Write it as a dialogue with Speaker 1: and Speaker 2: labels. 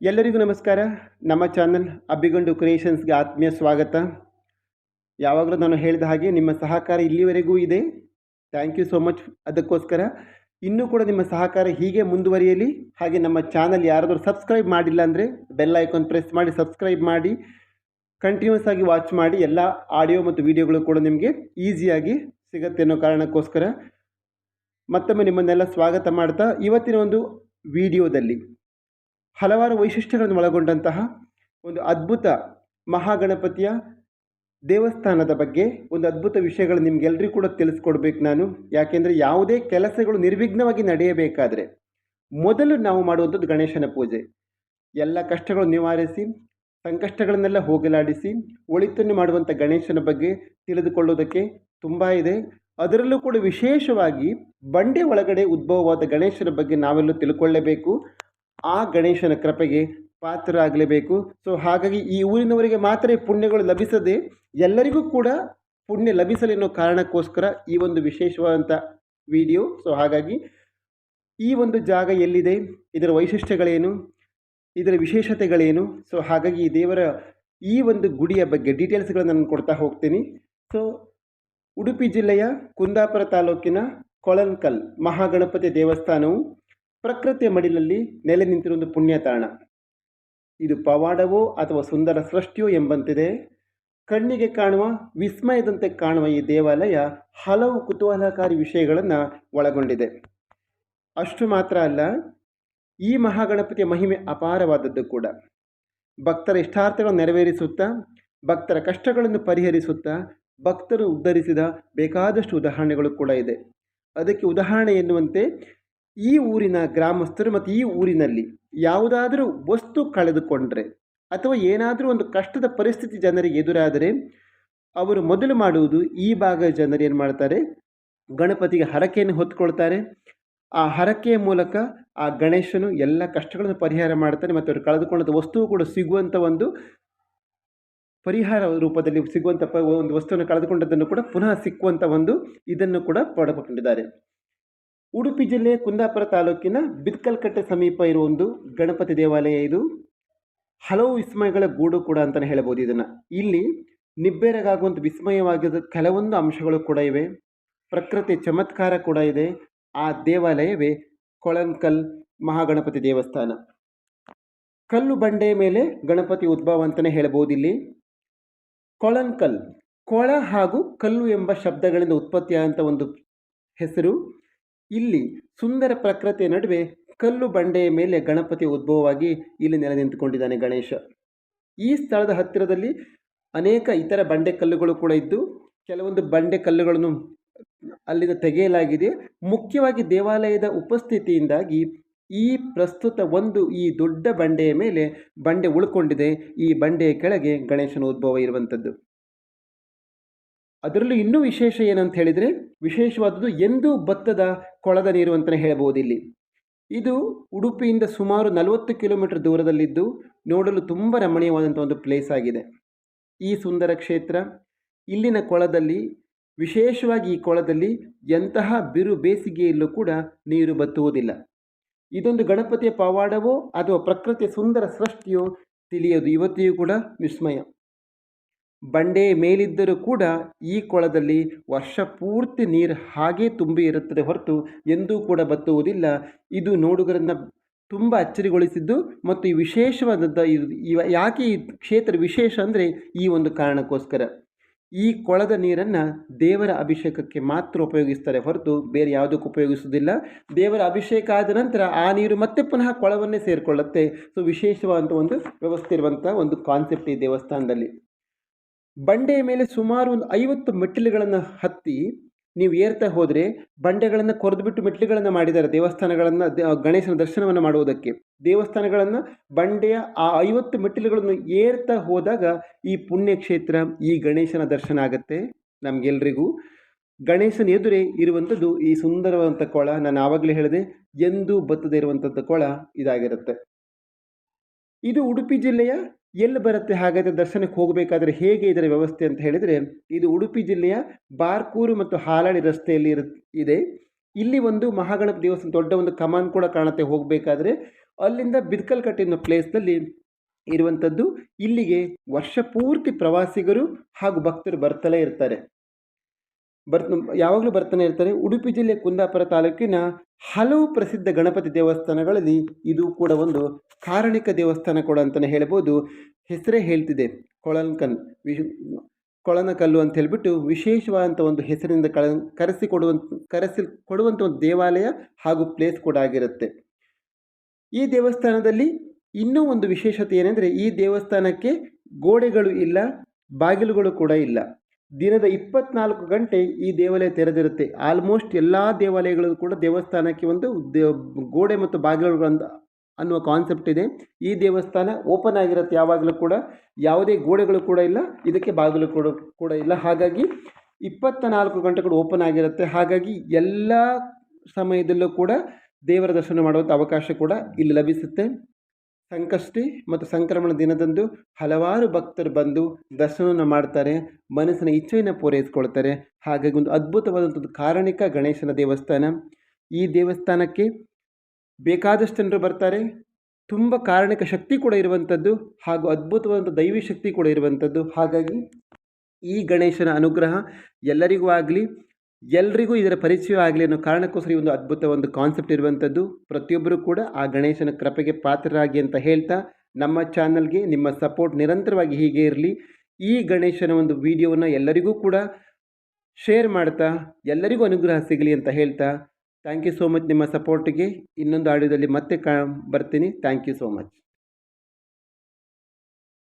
Speaker 1: ಎಲ್ಲರಿಗೂ ನಮಸ್ಕಾರ. ನಮ್ಮ ಚಾನಲ್ ಅಬ್ಬಿಗೊಂಡು ಕ್ರಿಯೇಷನ್ಸ್ಗೆ ಆತ್ಮೀಯ ಸ್ವಾಗತ. ಯಾವಾಗಲೂ ನಾನು ಹೇಳಿದ ಹಾಗೆ ನಿಮ್ಮ ಸಹಕಾರ ಇಲ್ಲಿವರೆಗೂ ಇದೆ. ಥ್ಯಾಂಕ್ ಯು ಸೋ ಮಚ್ ಅದಕ್ಕೋಸ್ಕರ. ಇನ್ನೂ ಕೂಡ ನಿಮ್ಮ ಸಹಕಾರ ಹೀಗೆ ಮುಂದುವರಿಯಲಿ. ಹಾಗೆ ನಮ್ಮ ಚಾನಲ್ ಯಾರಾದರೂ ಸಬ್ಸ್ಕ್ರೈಬ್ ಮಾಡಿಲ್ಲ ಅಂದರೆ ಬೆಲ್ ಐಕಾನ್ ಪ್ರೆಸ್ ಮಾಡಿ, ಸಬ್ಸ್ಕ್ರೈಬ್ ಮಾಡಿ. ಕಂಟಿನ್ಯೂಸ್ ಆಗಿ ವಾಚ್ ಮಾಡಿ. ಎಲ್ಲ ಆಡಿಯೋ ಮತ್ತು ವಿಡಿಯೋಗಳು ಕೂಡ ನಿಮಗೆ ಈಸಿಯಾಗಿ ಸಿಗುತ್ತೆ ಅನ್ನೋ ಕಾರಣಕ್ಕೋಸ್ಕರ. ಮತ್ತೊಮ್ಮೆ ನಿಮ್ಮನ್ನೆಲ್ಲ ಸ್ವಾಗತ ಮಾಡ್ತಾ ಇವತ್ತಿನ ಒಂದು ವಿಡಿಯೋದಲ್ಲಿ. ಹಲವಾರು ವೈಶಿಷ್ಟ್ಯಗಳನ್ನು ಒಳಗೊಂಡಂತಹ ಒಂದು ಅದ್ಭುತ ಮಹಾಗಣಪತಿಯ ದೇವಸ್ಥಾನದ ಬಗ್ಗೆ ಒಂದು ಅದ್ಭುತ ವಿಷಯಗಳು ನಿಮಗೆಲ್ಲರಿಗೂ ಕೂಡ ತಿಳಿಸ್ಕೊಡ್ಬೇಕು ನಾನು. ಯಾಕೆಂದರೆ ಯಾವುದೇ ಕೆಲಸಗಳು ನಿರ್ವಿಘ್ನವಾಗಿ ನಡೆಯಬೇಕಾದರೆ ಮೊದಲು ನಾವು ಮಾಡುವಂಥದ್ದು ಗಣೇಶನ ಪೂಜೆ. ಎಲ್ಲ ಕಷ್ಟಗಳು ನಿವಾರಿಸಿ, ಸಂಕಷ್ಟಗಳನ್ನೆಲ್ಲ ಹೋಗಲಾಡಿಸಿ, ಒಳಿತನ್ನು ಮಾಡುವಂಥ ಗಣೇಶನ ಬಗ್ಗೆ ತಿಳಿದುಕೊಳ್ಳೋದಕ್ಕೆ ತುಂಬ ಇದೆ. ಅದರಲ್ಲೂ ಕೂಡ ವಿಶೇಷವಾಗಿ ಬಂಡೆ ಒಳಗಡೆ ಉದ್ಭವವಾದ ಗಣೇಶನ ಬಗ್ಗೆ ನಾವೆಲ್ಲೂ ತಿಳ್ಕೊಳ್ಳೇಬೇಕು. ಆ ಗಣೇಶನ ಕೃಪೆಗೆ ಪಾತ್ರರಾಗಲೇಬೇಕು. ಸೊ ಹಾಗಾಗಿ ಈ ಊರಿನವರಿಗೆ ಮಾತ್ರ ಪುಣ್ಯಗಳು ಲಭಿಸದೆ ಎಲ್ಲರಿಗೂ ಕೂಡ ಪುಣ್ಯ ಲಭಿಸಲಿ ಅನ್ನೋ ಕಾರಣಕ್ಕೋಸ್ಕರ ಈ ಒಂದು ವಿಶೇಷವಾದಂಥ ವಿಡಿಯೋ. ಸೊ ಹಾಗಾಗಿ ಈ ಒಂದು ಜಾಗ ಎಲ್ಲಿದೆ? ಇದರ ವೈಶಿಷ್ಟ್ಯಗಳೇನು? ಇದರ ವಿಶೇಷತೆಗಳೇನು? ಸೊ ಹಾಗಾಗಿ ಈ ದೇವರ ಈ ಒಂದು ಗುಡಿಯ ಬಗ್ಗೆ ಡೀಟೇಲ್ಸ್ಗಳನ್ನು ನಾನು ಕೊಡ್ತಾ ಹೋಗ್ತೀನಿ. ಸೊ ಉಡುಪಿ ಜಿಲ್ಲೆಯ ಕುಂದಾಪುರ ತಾಲೂಕಿನ ಕೊಳನ್ಕಲ್ ಮಹಾಗಣಪತಿ ದೇವಸ್ಥಾನವು ಪ್ರಕೃತಿಯ ಮಡಿಲಲ್ಲಿ ನೆಲೆ ನಿಂತಿರುವ ಒಂದು ಪುಣ್ಯ ತಾಣ ಇದು ಪವಾಡವೋ ಅಥವಾ ಸುಂದರ ಸೃಷ್ಟಿಯೋ ಎಂಬಂತಿದೆ. ಕಣ್ಣಿಗೆ ಕಾಣುವ, ವಿಸ್ಮಯದಂತೆ ಕಾಣುವ ಈ ದೇವಾಲಯ ಹಲವು ಕುತೂಹಲಕಾರಿ ವಿಷಯಗಳನ್ನು ಒಳಗೊಂಡಿದೆ. ಅಷ್ಟು ಮಾತ್ರ ಅಲ್ಲ, ಈ ಮಹಾಗಣಪತಿಯ ಮಹಿಮೆ ಅಪಾರವಾದದ್ದು ಕೂಡ. ಭಕ್ತರ ಇಷ್ಟಾರ್ಥಗಳನ್ನು ನೆರವೇರಿಸುತ್ತಾ, ಭಕ್ತರ ಕಷ್ಟಗಳನ್ನು ಪರಿಹರಿಸುತ್ತಾ, ಭಕ್ತರು ಉದ್ಧರಿಸಿದ ಬೇಕಾದಷ್ಟು ಉದಾಹರಣೆಗಳು ಕೂಡ ಇದೆ. ಅದಕ್ಕೆ ಉದಾಹರಣೆ ಎನ್ನುವಂತೆ ಈ ಊರಿನ ಗ್ರಾಮಸ್ಥರು ಮತ್ತು ಈ ಊರಿನಲ್ಲಿ ಯಾವುದಾದರೂ ವಸ್ತು ಕಳೆದುಕೊಂಡರೆ ಅಥವಾ ಏನಾದರೂ ಒಂದು ಕಷ್ಟದ ಪರಿಸ್ಥಿತಿ ಜನರಿಗೆ ಎದುರಾದರೆ ಅವರು ಮೊದಲು ಮಾಡುವುದು ಈ ಭಾಗದ ಜನರು ಏನು ಮಾಡ್ತಾರೆ? ಗಣಪತಿಗೆ ಹರಕೆಯನ್ನು ಹೊತ್ಕೊಳ್ತಾರೆ. ಆ ಹರಕೆಯ ಮೂಲಕ ಆ ಗಣೇಶನು ಎಲ್ಲ ಕಷ್ಟಗಳನ್ನು ಪರಿಹಾರ ಮಾಡ್ತಾನೆ ಮತ್ತು ಅವರು ಕಳೆದುಕೊಂಡಂಥ ವಸ್ತು ಕೂಡ ಸಿಗುವಂಥ ಒಂದು ಪರಿಹಾರ ರೂಪದಲ್ಲಿ ಸಿಗುವಂಥ ಒಂದು ವಸ್ತುವನ್ನು ಕಳೆದುಕೊಂಡದ್ದನ್ನು ಕೂಡ ಪುನಃ ಸಿಕ್ಕುವಂಥ ಒಂದು ಇದನ್ನು ಕೂಡ ಪಡೆದುಕೊಂಡಿದ್ದಾರೆ ಉಡುಪಿ ಜಿಲ್ಲೆ ಕುಂದಾಪುರ ತಾಲೂಕಿನ ಬಿದ್ಕಲ್ಕಟ್ಟೆ ಸಮೀಪ ಇರುವ ಒಂದು ಗಣಪತಿ ದೇವಾಲಯ ಇದು. ಹಲವು ವಿಸ್ಮಯಗಳ ಗೂಡು ಕೂಡ ಅಂತಲೇ ಹೇಳ್ಬೋದು ಇದನ್ನು. ಇಲ್ಲಿ ನಿಬ್ಬೆರಗಾಗುವಂಥ ವಿಸ್ಮಯವಾಗಿದ್ದ ಕೆಲವೊಂದು ಅಂಶಗಳು ಕೂಡ ಇವೆ. ಪ್ರಕೃತಿ ಚಮತ್ಕಾರ ಕೂಡ ಇದೆ. ಆ ದೇವಾಲಯವೇ ಕೊಳಂಕಲ್ ಮಹಾಗಣಪತಿ ದೇವಸ್ಥಾನ. ಕಲ್ಲು ಬಂಡೆಯ ಮೇಲೆ ಗಣಪತಿ ಉದ್ಭವ ಅಂತಲೇ ಹೇಳ್ಬೋದು ಇಲ್ಲಿ. ಕೊಳನ್ಕಲ್ ಕೊಳ ಹಾಗೂ ಕಲ್ಲು ಎಂಬ ಶಬ್ದಗಳಿಂದ ಉತ್ಪತ್ತಿಯಾದಂಥ ಒಂದು ಹೆಸರು. ಇಲ್ಲಿ ಸುಂದರ ಪ್ರಕೃತಿಯ ನಡುವೆ ಕಲ್ಲು ಬಂಡೆಯ ಮೇಲೆ ಗಣಪತಿ ಉದ್ಭವವಾಗಿ ಇಲ್ಲಿ ನೆಲೆ ನಿಂತುಕೊಂಡಿದ್ದಾನೆ ಗಣೇಶ. ಈ ಸ್ಥಳದ ಹತ್ತಿರದಲ್ಲಿ ಅನೇಕ ಇತರ ಬಂಡೆ ಕಲ್ಲುಗಳು ಕೂಡ ಇದ್ದು, ಕೆಲವೊಂದು ಬಂಡೆ ಕಲ್ಲುಗಳನ್ನು ಅಲ್ಲಿಂದ ತೆಗೆಯಲಾಗಿದೆ. ಮುಖ್ಯವಾಗಿ ದೇವಾಲಯದ ಉಪಸ್ಥಿತಿಯಿಂದಾಗಿ ಈ ಪ್ರಸ್ತುತ ಒಂದು ಈ ದೊಡ್ಡ ಬಂಡೆಯ ಮೇಲೆ ಬಂಡೆ ಉಳ್ಕೊಂಡಿದೆ. ಈ ಬಂಡೆಯ ಕೆಳಗೆ ಗಣೇಶನ ಉದ್ಭವ ಇರುವಂಥದ್ದು ಅದರಲ್ಲೂ ಇನ್ನೂ ವಿಶೇಷ ಏನಂತ ಹೇಳಿದರೆ ವಿಶೇಷವಾದದ್ದು ಎಂದೂ ಭತ್ತದ ಕೊಳದ ನೀರು ಅಂತಲೇ ಹೇಳಬಹುದು ಇಲ್ಲಿ ಇದು ಉಡುಪಿಯಿಂದ ಸುಮಾರು ನಲವತ್ತು ಕಿಲೋಮೀಟರ್ ದೂರದಲ್ಲಿದ್ದು ನೋಡಲು ತುಂಬ ರಮಣೀಯವಾದಂಥ ಒಂದು ಪ್ಲೇಸ್ ಆಗಿದೆ. ಈ ಸುಂದರ ಕ್ಷೇತ್ರ, ಇಲ್ಲಿನ ಕೊಳದಲ್ಲಿ, ವಿಶೇಷವಾಗಿ ಈ ಕೊಳದಲ್ಲಿ ಎಂತಹ ಬಿರು ಬೇಸಿಗೆಯಲ್ಲೂ ಕೂಡ ನೀರು ಬತ್ತುವುದಿಲ್ಲ. ಇದೊಂದು ಗಣಪತಿಯ ಪವಾಡವೋ ಅಥವಾ ಪ್ರಕೃತಿಯ ಸುಂದರ ಸೃಷ್ಟಿಯೋ ತಿಳಿಯೋದು ಇವತ್ತಿಯೂ ಕೂಡ ವಿಸ್ಮಯ. ಬಂಡೆ ಮೇಲಿದ್ದರೂ ಕೂಡ ಈ ಕೊಳದಲ್ಲಿ ವರ್ಷ ಪೂರ್ತಿ ನೀರು ಹಾಗೇ ತುಂಬಿ ಇರುತ್ತದೆ ಹೊರತು ಎಂದೂ ಕೂಡ ಬತ್ತುವುದಿಲ್ಲ. ಇದು ನೋಡುಗರನ್ನು ತುಂಬ ಅಚ್ಚರಿಗೊಳಿಸಿದ್ದು ಮತ್ತು ಈ ವಿಶೇಷವಾದದ್ದು ಇವ ಯಾಕೆ ಈ ಕ್ಷೇತ್ರ ವಿಶೇಷ ಅಂದರೆ ಈ ಒಂದು ಕಾರಣಕ್ಕೋಸ್ಕರ. ಈ ಕೊಳದ ನೀರನ್ನು ದೇವರ ಅಭಿಷೇಕಕ್ಕೆ ಮಾತ್ರ ಉಪಯೋಗಿಸ್ತಾರೆ ಹೊರತು ಬೇರೆ ಯಾವುದಕ್ಕೂ ಉಪಯೋಗಿಸುವುದಿಲ್ಲ. ದೇವರ ಅಭಿಷೇಕ ಆದ ನಂತರ ಆ ನೀರು ಮತ್ತೆ ಪುನಃ ಕೊಳವನ್ನೇ ಸೇರಿಕೊಳ್ಳುತ್ತೆ. ಸೊ ವಿಶೇಷವಾದಂಥ ಒಂದು ವ್ಯವಸ್ಥೆ ಇರುವಂಥ ಒಂದು ಕಾನ್ಸೆಪ್ಟ್ ಈ ದೇವಸ್ಥಾನದಲ್ಲಿ. ಬಂಡೆಯ ಮೇಲೆ ಸುಮಾರು ಒಂದು ಐವತ್ತು ಮೆಟ್ಟಿಲುಗಳನ್ನು ಹತ್ತಿ ನೀವು ಏರ್ತಾ ಹೋದರೆ ಬಂಡೆಗಳನ್ನು ಕೊರೆದುಬಿಟ್ಟು ಮೆಟ್ಟಿಲುಗಳನ್ನು ಮಾಡಿದ್ದಾರೆ, ದೇವಸ್ಥಾನಗಳನ್ನು ಗಣೇಶನ ದರ್ಶನವನ್ನು ಮಾಡುವುದಕ್ಕೆ. ದೇವಸ್ಥಾನಗಳನ್ನು ಬಂಡೆಯ ಆ ಐವತ್ತು ಮೆಟ್ಟಿಲುಗಳನ್ನು ಏರ್ತಾ ಹೋದಾಗ ಈ ಪುಣ್ಯಕ್ಷೇತ್ರ, ಈ ಗಣೇಶನ ದರ್ಶನ ಆಗುತ್ತೆ ನಮಗೆಲ್ಲರಿಗೂ ಗಣೇಶನ ಎದುರೇ ಇರುವಂಥದ್ದು ಈ ಸುಂದರವಾದಂಥ ಕೊಳ. ನಾನು ಆವಾಗಲೇ ಹೇಳಿದೆ, ಎಂದೂ ಬತ್ತದೇ ಇರುವಂಥದ್ದು ಕೊಳ ಇದಾಗಿರುತ್ತೆ. ಇದು ಉಡುಪಿ ಜಿಲ್ಲೆಯ ಎಲ್ಲಿ ಬರುತ್ತೆ ಹಾಗಾದರೆ ದರ್ಶನಕ್ಕೆ ಹೋಗಬೇಕಾದ್ರೆ ಹೇಗೆ ಇದರ ವ್ಯವಸ್ಥೆ ಅಂತ ಹೇಳಿದರೆ, ಇದು ಉಡುಪಿ ಜಿಲ್ಲೆಯ ಬಾರ್ಕೂರು ಮತ್ತು ಹಾಲಾಡಿ ರಸ್ತೆಯಲ್ಲಿ ಇದೆ. ಇಲ್ಲಿ ಒಂದು ಮಹಾಗಣಪ ದೇವಸ್ಥಾನ, ದೊಡ್ಡ ಒಂದು ಕಮಾನ್ ಕೂಡ ಕಾಣುತ್ತೆ ಹೋಗಬೇಕಾದ್ರೆ. ಅಲ್ಲಿಂದ ಬಿದ್ಕಲ್ಕಟ್ಟೆ ಅನ್ನೋ ಪ್ಲೇಸ್ನಲ್ಲಿ ಇರುವಂಥದ್ದು ಇಲ್ಲಿಗೆ ವರ್ಷ ಪೂರ್ತಿ ಪ್ರವಾಸಿಗರು ಹಾಗೂ ಭಕ್ತರು ಬರ್ತಲೇ ಇರ್ತಾರೆ. ಬರ್ ಯಾವಾಗಲೂ ಬರ್ತಾನೆ ಇರ್ತಾರೆ. ಉಡುಪಿ ಜಿಲ್ಲೆ ಕುಂದಾಪುರ ತಾಲೂಕಿನ ಹಲವು ಪ್ರಸಿದ್ಧ ಗಣಪತಿ ದೇವಸ್ಥಾನಗಳಲ್ಲಿ ಇದು ಕೂಡ ಒಂದು ಕಾರಣಿಕ ದೇವಸ್ಥಾನ ಕೂಡ ಅಂತಲೇ ಹೇಳ್ಬೋದು. ಹೆಸರೇ ಹೇಳ್ತಿದೆ ಕೊಳನ್ಕನ್ ವಿಶ್ ಕೊಳನಕಲ್ಲು ಅಂತ ಹೇಳಿಬಿಟ್ಟು ವಿಶೇಷವಾದಂಥ ಒಂದು ಹೆಸರಿನಿಂದ ಕಳ ಕರೆಸಿ ಕೊಡುವಂಥ ಕರೆಸಿ ಕೊಡುವಂಥ ಒಂದು ದೇವಾಲಯ ಹಾಗೂ ಪ್ಲೇಸ್ ಕೂಡ ಆಗಿರುತ್ತೆ. ಈ ದೇವಸ್ಥಾನದಲ್ಲಿ ಇನ್ನೂ ಒಂದು ವಿಶೇಷತೆ ಏನೆಂದರೆ ಈ ದೇವಸ್ಥಾನಕ್ಕೆ ಗೋಡೆಗಳು ಇಲ್ಲ, ಬಾಗಿಲುಗಳು ಕೂಡ ಇಲ್ಲ. ದಿನದ ಇಪ್ಪತ್ನಾಲ್ಕು ಗಂಟೆ ಈ ದೇವಾಲಯ ತೆರೆದಿರುತ್ತೆ. ಆಲ್ಮೋಸ್ಟ್ ಎಲ್ಲ ದೇವಾಲಯಗಳು ಕೂಡ ದೇವಸ್ಥಾನಕ್ಕೆ ಒಂದು ಗೋಡೆ ಮತ್ತು ಬಾಗಿಲುಗಳು ಅಂತ ಅನ್ನುವ ಕಾನ್ಸೆಪ್ಟ್ ಇದೆ. ಈ ದೇವಸ್ಥಾನ ಓಪನ್ ಆಗಿರುತ್ತೆ ಯಾವಾಗಲೂ ಕೂಡ. ಯಾವುದೇ ಗೋಡೆಗಳು ಕೂಡ ಇಲ್ಲ. ಇದಕ್ಕೆ ಬಾಗಿಲು ಕೂಡ ಕೂಡ ಇಲ್ಲ. ಹಾಗಾಗಿ ಇಪ್ಪತ್ತ ನಾಲ್ಕು ಗಂಟೆಗಳು ಓಪನ್ ಆಗಿರುತ್ತೆ. ಹಾಗಾಗಿ ಎಲ್ಲ ಸಮಯದಲ್ಲೂ ಕೂಡ ದೇವರ ದರ್ಶನ ಮಾಡುವಂಥ ಅವಕಾಶ ಕೂಡ ಇಲ್ಲಿ ಲಭಿಸುತ್ತೆ. ಸಂಕಷ್ಟಿ ಮತ್ತು ಸಂಕ್ರಮಣ ದಿನದಂದು ಹಲವಾರು ಭಕ್ತರು ಬಂದು ದರ್ಶನವನ್ನು ಮಾಡ್ತಾರೆ, ಮನಸ್ಸಿನ ಇಚ್ಛೆಯನ್ನು ಪೂರೈಸಿಕೊಳ್ತಾರೆ. ಹಾಗಾಗಿ ಒಂದು ಅದ್ಭುತವಾದಂಥದ್ದು ಕಾರಣಿಕ ಗಣೇಶನ ದೇವಸ್ಥಾನ. ಈ ದೇವಸ್ಥಾನಕ್ಕೆ ಬೇಕಾದಷ್ಟು ಜನರು ಬರ್ತಾರೆ. ತುಂಬ ಕಾರಣಿಕ ಶಕ್ತಿ ಕೂಡ ಇರುವಂಥದ್ದು ಹಾಗೂ ಅದ್ಭುತವಾದಂಥ ದೈವಿ ಶಕ್ತಿ ಕೂಡ ಇರುವಂಥದ್ದು ಹಾಗಾಗಿ ಈ ಗಣೇಶನ ಅನುಗ್ರಹ ಎಲ್ಲರಿಗೂ ಆಗಲಿ ಎಲ್ರಿಗೂ ಇದರ ಪರಿಚಯ ಆಗಲಿ ಅನ್ನೋ ಕಾರಣಕ್ಕೋಸ್ಕರ ಈ ಒಂದು ಅದ್ಭುತ ಒಂದು ಕಾನ್ಸೆಪ್ಟ್ ಇರುವಂಥದ್ದು. ಪ್ರತಿಯೊಬ್ಬರೂ ಕೂಡ ಆ ಗಣೇಶನ ಕೃಪೆಗೆ ಪಾತ್ರರಾಗಿ ಅಂತ ಹೇಳ್ತಾ ನಮ್ಮ ಚಾನಲ್ಗೆ ನಿಮ್ಮ ಸಪೋರ್ಟ್ ನಿರಂತರವಾಗಿ ಹೀಗೆ ಇರಲಿ. ಈ ಗಣೇಶನ ಒಂದು ವಿಡಿಯೋವನ್ನು ಎಲ್ಲರಿಗೂ ಕೂಡ ಶೇರ್ ಮಾಡ್ತಾ, ಎಲ್ಲರಿಗೂ ಅನುಗ್ರಹ ಸಿಗಲಿ ಅಂತ ಹೇಳ್ತಾ. ಥ್ಯಾಂಕ್ ಯು ಸೋ ಮಚ್ ನಿಮ್ಮ ಸಪೋರ್ಟಿಗೆ ಇನ್ನೊಂದು ಆಡಿಯೋದಲ್ಲಿ ಮತ್ತೆ ಕಾ, ಬರ್ತೀನಿ. Thank you so much